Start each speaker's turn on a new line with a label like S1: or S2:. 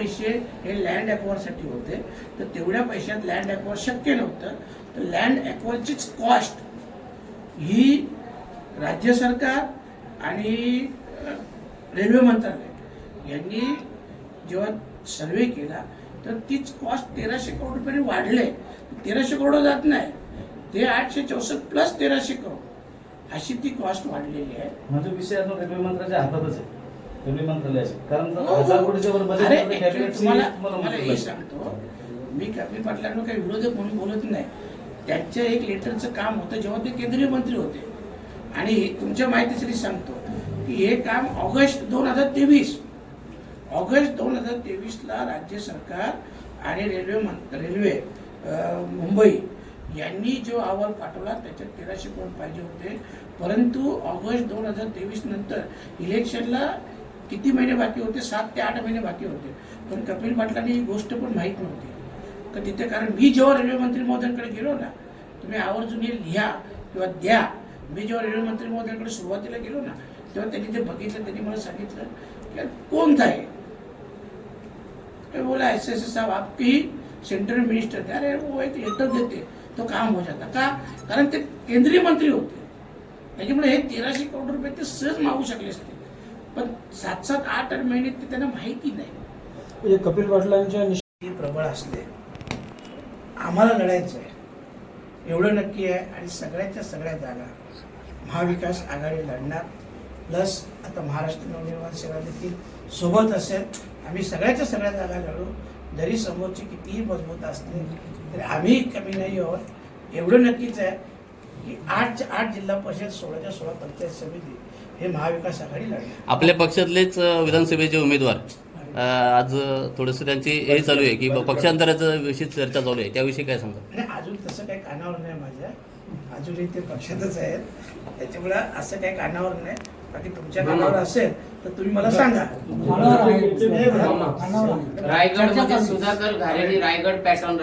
S1: पैसे हे लँड ॲक्वायरसाठी होते. तर तेवढ्या पैशात लँड ॲक्वायर शक्य नव्हतं. तर लँड ॲक्वायरचीच कॉस्ट ही राज्य सरकार आणि रेल्वे मंत्रालय यांनी जेव्हा सर्वे केला तर तीच कॉस्ट तेराशे करोड रुपयांनी वाढले. तेराशे करोड जात नाही. ते आठशे चौसष्ट प्लस तेराशे करोड अशी ती कॉस्ट वाढलेली आहे.
S2: म्हणजे विषय आता रेल्वे मंत्र्याच्या हातातच आहे. रेल्वे मंत्रालयाचे कारण
S1: हो, हो.
S2: हजार कोटीच्या वर बजेट
S1: अरे,
S2: मध्ये
S1: actually
S2: कॅबिनेटची
S1: तुम्हाला
S2: तुम्हाला
S1: तुम्हाला
S2: मंजुरी
S1: हे. सांगतो. मी कपिल पाटलांना काही विरोधक म्हणून बोलत नाही. त्यांच्या एक लेटरचं काम होतं जेव्हा ते केंद्रीय मंत्री होते. आणि तुमच्या माहितीसाठी सांगतो की हे काम ऑगस्ट दोन हजार तेवीस. ऑगस्ट दोन हजार तेवीसला राज्य सरकार आणि रेल्वे मं रेल्वे अं, मुंबई यांनी जो अहवाल पाठवला त्याच्यात तेराशे करोड पाहिजे होते. परंतु ऑगस्ट दोन हजार तेवीस नंतर इलेक्शनला किती महिने बाकी होते? सात ते आठ महिने बाकी होते. पण कपिल पाटलांनी ही गोष्ट पण माहीत नव्हती. तर तिथे कारण मी जेव्हा रेल्वे मंत्री महोदयांकडे गेलो ना तुम्ही आवर्जून हे लिहा किंवा द्या. मी जेव्हा रेल्वे मंत्री महोदयांकडे सुरुवातीला गेलो ना तेव्हा त्यांनी ते बघितलं त्यांनी मला सांगितलं की कोण था ये बोला ऐसे ऐसे साहब आपके ही सेंट्रल मिनिस्टर थे अरे वो एक लेटर देते. तो काम हो जाता. का? कारण ते केंद्रीय मंत्री होते. त्याच्यामुळे हे तेराशे करोड रुपये ते सहज मागू शकले असते. पण सात सात आठ आठ महिने ते त्यांना माहिती नाही.
S3: म्हणजे कपिल पाटलांच्या निश-
S1: ती प्रबळ असले आम्हाला लढायचं आहे. एवढं नक्की आहे आणि सगळ्याच्या सगळ्या जागा महाविकास आघाडी लढणार. प्लस आता महाराष्ट्र नवनिर्माण सेना देखील सोबत असेल. आम्ही सगळ्याच्या सगळ्या जागा लढू. जरी समोरची कितीही मजबूत असले तरी आम्ही कमी नाही आहोत. एवढं नक्कीच आहे. की आठच्या आठ जिल्हा परिषद सोळाच्या सोळा पंचायत समिती हे महाविकास आघाडी लढणार.
S4: आपल्या पक्षातलेच विधानसभेचे उमेदवार आज थोडंसं त्यांची हे चालू आहे की पक्षांतराचं विषयी चर्चा चालू आहे. त्याविषयी काय सांगा
S1: नाही अजून तसं काही कानावर नाही माझ्या. अजूनही ते पक्षातच आहेत. त्याच्यामुळे असं काही कानावर नाही. बाकी तुमच्या कानावर असेल तर तुम्ही मला सांगा.
S5: रायगडमध्ये सुधाकर घारेने रायगड पॅटर्न